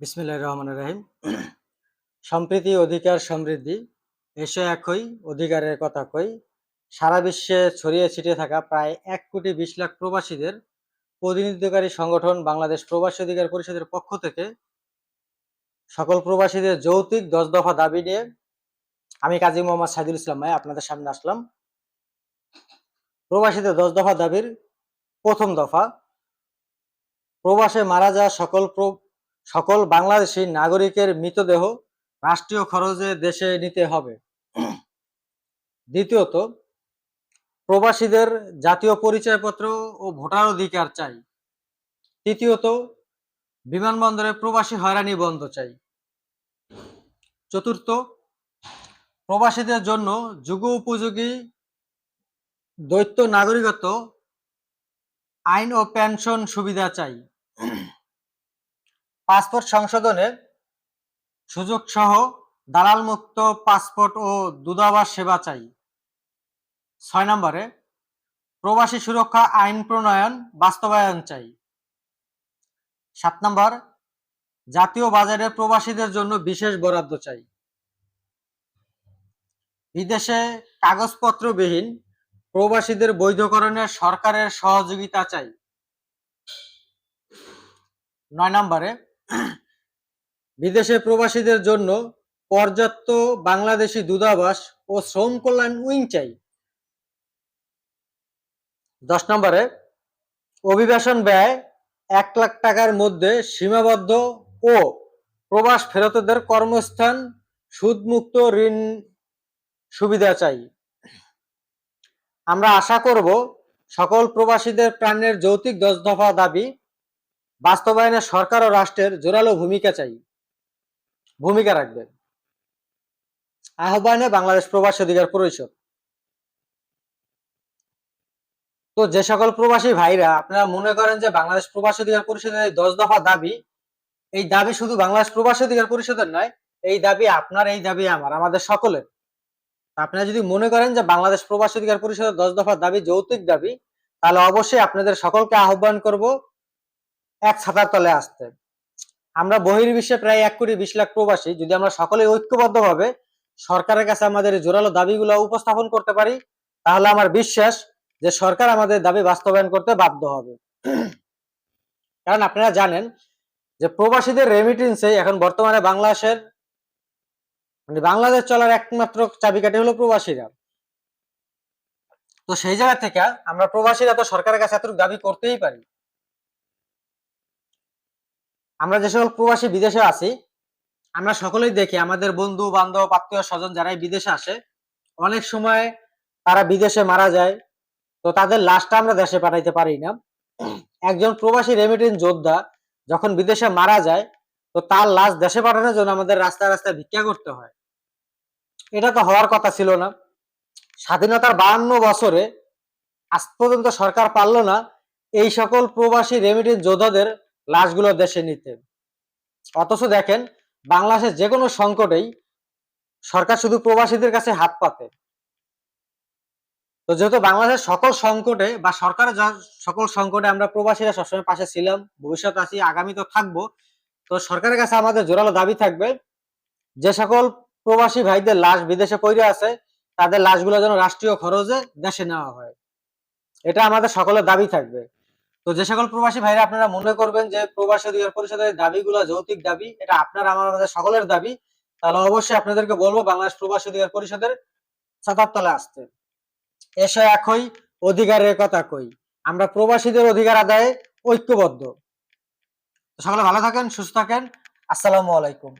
বিসমিল্লাহ রহমান রাহিম। সম্প্রীতি, অধিকার, সমৃদ্ধি, এসে একই, অধিকারের কথা কই। সারা বিশ্বে ছড়িয়ে ছিটিয়ে থাকা প্রায় এক কোটি বিশ লাখ প্রবাসীদের প্রতিনিধিত্বকারী সংগঠন বাংলাদেশ প্রবাসী অধিকার পরিষদের পক্ষ থেকে সকল প্রবাসীদের যৌতিক দশ দফা দাবি নিয়ে আমি কাজী মোহাম্মদ সাইদুল ইসলাম ভাই আপনাদের সামনে আসলাম। প্রবাসীদের দশ দফা দাবির প্রথম দফা, প্রবাসে মারা যাওয়া সকল সকল বাংলাদেশী নাগরিকের মৃতদেহ রাষ্ট্রীয় খরচে দেশে নিতে হবে। দ্বিতীয়ত, প্রবাসীদের জাতীয় পরিচয়পত্র ও ভোটার অধিকার চাই। তৃতীয়ত, বিমানবন্দরে প্রবাসী হয়রানি বন্ধ চাই। চতুর্থ, প্রবাসীদের জন্য যুগ উপযোগী দ্বৈত নাগরিকত্ব, আইন ও পেনশন সুবিধা চাই। পাসপোর্ট সংশোধনের সুযোগ সহ দালাল মুক্ত পাসপোর্ট ও দূতাবাস সেবা চাই। ছয় নম্বরে, প্রবাসী সুরক্ষা আইন প্রণয়ন বাস্তবায়ন চাই। সাত নম্বর, জাতীয় বাজারে প্রবাসীদের জন্য বিশেষ বরাদ্দ চাই। বিদেশে কাগজপত্রবিহীন প্রবাসীদের বৈধকরণে সরকারের সহযোগিতা চাই। নয় নম্বরে বিদেশে প্রবাসীদের জন্য পর্যাপ্ত বাংলাদেশি দূতাবাস ও শ্রম কল্যাণ উইং চাই। দশ নম্বরে, অভিবাসন ব্যয় এক লাখ টাকার মধ্যে সীমাবদ্ধ ও প্রবাস ফেরতদের কর্মস্থান সুদমুক্ত ঋণ সুবিধা চাই। আমরা আশা করব সকল প্রবাসীদের প্রাণের যৌতিক দশ দফা দাবি বাস্তবায়নে সরকার ও রাষ্ট্রের জোরালো ভূমিকা চাই। ভূমিকা রাখবে আহ্বানে বাংলাদেশ প্রবাসী অধিকার পরিষদ। তো যে সকল প্রবাসী ভাইরা, আপনারা মনে করেন যে বাংলাদেশ প্রবাসী অধিকার পরিষদের দশ দফা দাবি, এই দাবি শুধু বাংলাদেশ প্রবাসী অধিকার পরিষদের নয়, এই দাবি আপনার, এই দাবি আমার, আমাদের সকলের। আপনারা যদি মনে করেন যে বাংলাদেশ প্রবাসী অধিকার পরিষদের দশ দফা দাবি যৌতিক দাবি, তাহলে অবশ্যই আপনাদের সকলকে আহ্বান করব এক ছাতার তলে আসতে। আমরা বহির্বিশ্বে প্রায় এক কোটি বিশ লাখ প্রবাসী, যদি আমরা সকলে ঐক্যবদ্ধভাবে সরকারের কাছে আমাদের জোরালো দাবিগুলো উপস্থাপন করতে পারি, তাহলে আমার বিশ্বাস যে সরকার আমাদের দাবি বাস্তবায়ন করতে বাধ্য হবে। কারণ আপনারা জানেন যে প্রবাসীদের রেমিটেন্সে এখন বর্তমানে বাংলাদেশের মানে বাংলাদেশ চলার একমাত্র চাবিকাঠি হলো প্রবাসীরা। তো সেই জায়গা থেকে আমরা প্রবাসীরা তো সরকারের কাছে এতটুকু দাবি করতেই পারি। আমরা যে সকল প্রবাসী বিদেশে আছি, আমরা সকলেই দেখি আমাদের বন্ধু, বান্ধব, আত্মীয় স্বজন যারাই বিদেশে আসে, অনেক সময় তারা বিদেশে মারা যায়, তো তাদের লাশটা আমরা দেশে পাঠাইতে পারি না। একজন প্রবাসী রেমিটেন্স যোদ্ধা যখন বিদেশে মারা যায়, তো তার লাশ দেশে পাঠানোর জন্য আমাদের রাস্তায় রাস্তায় ভিক্ষা করতে হয়। এটা তো হওয়ার কথা ছিল না। স্বাধীনতার বাহান্ন বছরে আজ পর্যন্ত সরকার পারল না এই সকল প্রবাসী রেমিটেন্স যোদ্ধাদের লাশগুলো দেশে নিতে। অথচ দেখেন, বাংলাদেশের যে কোনো সংকটেই সরকার শুধু প্রবাসীদের কাছে হাত পাতে। তো যেহেতু বাংলাদেশের সকল সংকটে বা সরকারের সকল সংকটে আমরা প্রবাসীরা সবসময় পাশে ছিলাম ভবিষ্যৎ আছি, আগামী তো থাকব, তো সরকারের কাছে আমাদের জোরালো দাবি থাকবে যে সকল প্রবাসী ভাইদের লাশ বিদেশে পড়ে আছে, তাদের লাশগুলো যেন রাষ্ট্রীয় খরচে দেশে নেওয়া হয়। এটা আমাদের সকলের দাবি থাকবে। তো যে সকল প্রবাসী ভাইরা আপনারা মনে করবেন যে প্রবাসী অধিকার পরিষদের দাবিগুলো, যৌতিক দাবি, এটা আপনার আমার আমাদের সকলের দাবি, তাহলে অবশ্যই আপনাদেরকে বলব বাংলাদেশ প্রবাসী অধিকার পরিষদের ছাতার তলে আসতে। এসে একই অধিকারের কথা কই। আমরা প্রবাসীদের অধিকার আদায়ে ঐক্যবদ্ধ। সকলে ভালো থাকেন, সুস্থ থাকেন। আসসালামু আলাইকুম।